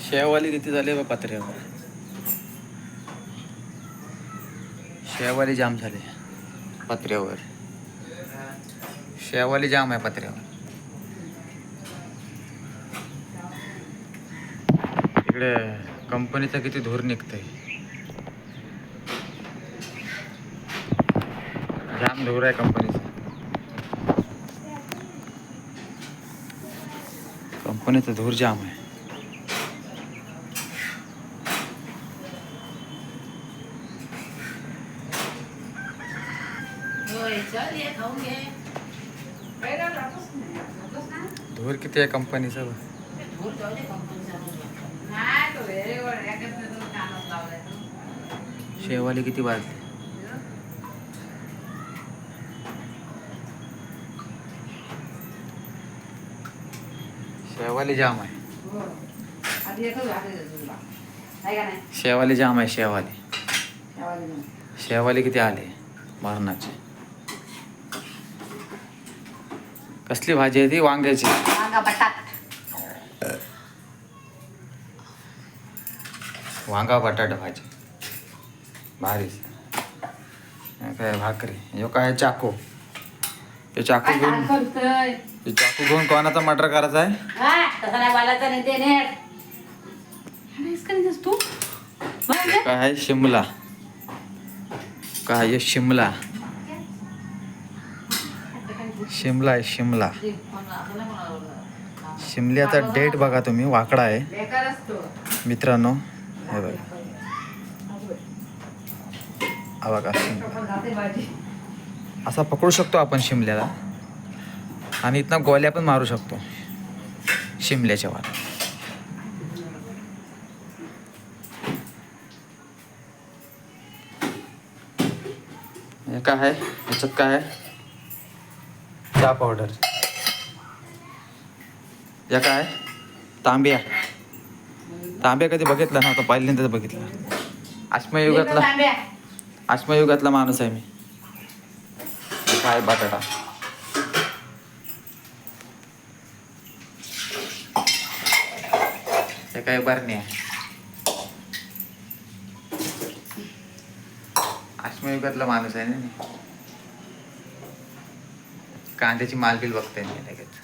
शेववाली किती झाले बा पत्र्यावर शेववाली जाम झाले. पत्र्यावर. शेववाली जाम आहे पत्र्यावर. इकडे कंपनीचं किती धूर निघतंय. जाम धूर आहे कंपनीचा. कोने तो દૂર जाम है धूर किती आहे कंपनी सब शेवाली किती वाजली शेवाली जाम आहे. हो. शेवाली जाम आहे शेवाली. शेवाली किती आले? मरणाचे. कसली भाजी आहे ती? वांग्याची. वांगा बटाट. वांगा बटाटा भाजी. भारी. काय भाकरी. ह्यो काय चाकू. हे चाकू काय घेऊन करतोय? हे चाकू घेऊन कोणाचा मटर करायचा आहे? हा तसं नाही नाही ते तू. काय आहे? शिमला. काय आहे? शिमला. शिमला आहे शिमला. ते कोणाला आपल्याला कोणाला बोलणार? शिमल्याचा डेट बघा तुम्ही वाकडा आहे. बेकार असतो मित्रांनो हे बघा. हा बघा शिमला. आपण खाते भाजी. असा पकडू शकतो आपण शिमल्याला. आणि इथनं गोल्या पण मारू शकतो. शिमल्याच्या वर हे काय आहे? याच्यात काय आहे? चहा पावडर या काय आहे? तांब्या. तांब्या कधी बघितला नव्हता? पहिल्यांदाच बघितला. अश्मयुगातला तांब्या. अश्मयुगातला माणूस आहे मी. काय बटाटा? हे काय बरणी आहे? अश्मयुगातला माणूस आहे ना कांद्याची मालबिल बघते मी लगेच.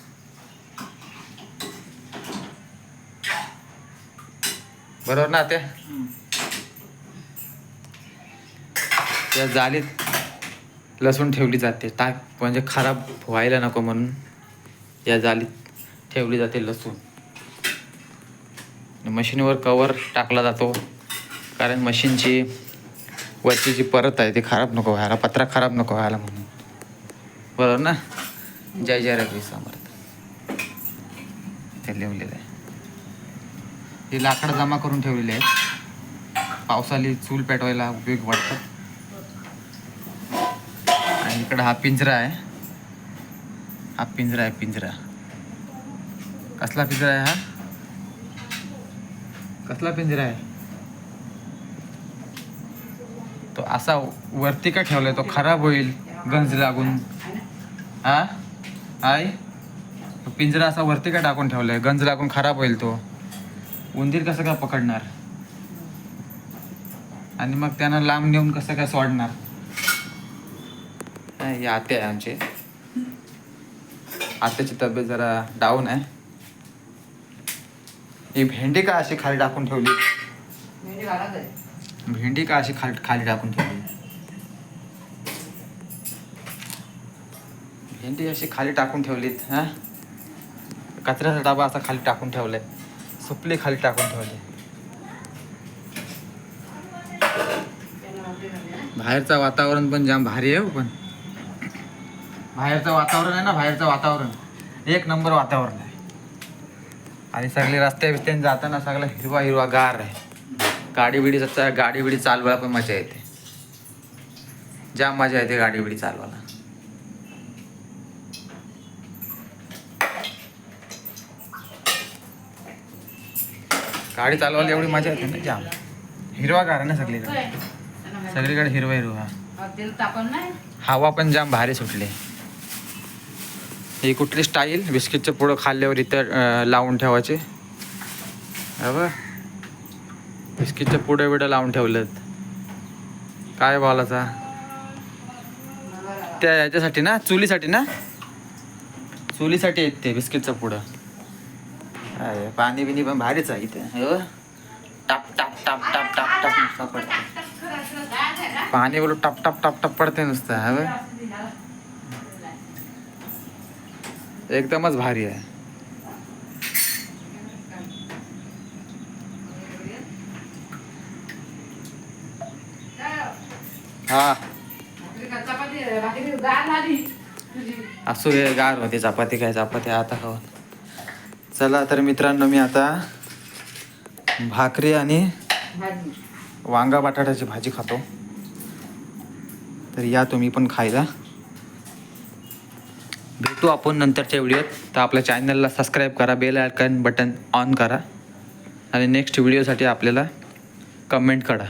बरोबर ना त्या जालीत. लसूण ठेवली जाते. टाक म्हणजे खराब व्हायला नको म्हणून या जालीत ठेवली जाते लसूण. मशीनवर कवर टाकला जातो. कारण मशीनची वरची जी परत आहे ती खराब नको व्हायला पत्रा खराब नको व्हायला म्हणून. बरोबर ना? जय जय रवी समर्थ. ते लिहिलेलं आहे. हे लाकडं जमा करून ठेवलेले आहेत. पावसाली चूल पेटवायला उपयोग वाटतात इकडं हा पिंजरा आहे. हा पिंजरा आहे पिंजरा. कसला पिंजरा आहे हा? कसला पिंजरा आहे? तो असा वरती का ठेवलाय? तो खराब होईल गंज लागून. हा? आय पिंजरा असा वरती का टाकून ठेवलाय? गंज लागून खराब होईल तो. उंदीर कसं काय पकडणार? आणि मग त्यांना लांब नेऊन कसं काय सोडणार? हे आते आहे आमचे. आत्याची तब्येत जरा डाऊन आहे. ही भेंडी का अशी खाली टाकून ठेवली. भेंडी का अशी खाली खाली टाकून ठेवली? भेंडी अशी खाली टाकून ठेवलीत हा? कचऱ्याचा डबा असा खाली टाकून ठेवलाय सुपली खाली टाकून ठेवली. बाहेरचं वातावरण पण जाम भारी आहे हो पण. बाहेरचं वातावरण आहे ना बाहेरचं वातावरण. एक नंबर वातावरण आहे. आणि सगळे रस्ते बिस्त्याने जाताना सगळं हिरवा हिरवा गार आहे. गाडी बिडी गाडी बिडी चालवायला पण मजा येते. जाम मजा येते गाडी बिडी चालवायला. गाडी चालवायला एवढी मजा येते ना जाम. हिरवा गार आहे ना सगळीकडे. सगळीकडे हिरवा हिरवा. हवा पण जाम भारी सुटली. ही कुठली स्टाईल बिस्किटचं पुढं खाल्ल्यावर इथं लावून ठेवायचे. हा बघ बिस्किटच्या पुढे लावून ठेवलं काय बोलाचा त्या याच्यासाठी ना चुलीसाठी ना? चुलीसाठी आहेत ते बिस्किटचं पुढं अरे पाणी बिनी पण भारीच आहे इथे. हे. टाप टाप टाप टाप टाप टाप नुसतं पडते पाणी बोलू टप टप टप टप पडते नुसतं हवं एकदमच भारी आहे. हा. असू दे गार होते चपाती काय चपाती आता खाऊन चला तर मित्रांनो मी आता भाकरी आणि वांगा बटाट्याची भाजी खातो. तर या तुम्ही पण खायला. भेटू आपण नंतरच्या व्हिडिओत. तर आपल्या चॅनलला सबस्क्राईब करा बेल आयकन बटन ऑन करा. आणि नेक्स्ट व्हिडिओसाठी आपल्याला कमेंट करा.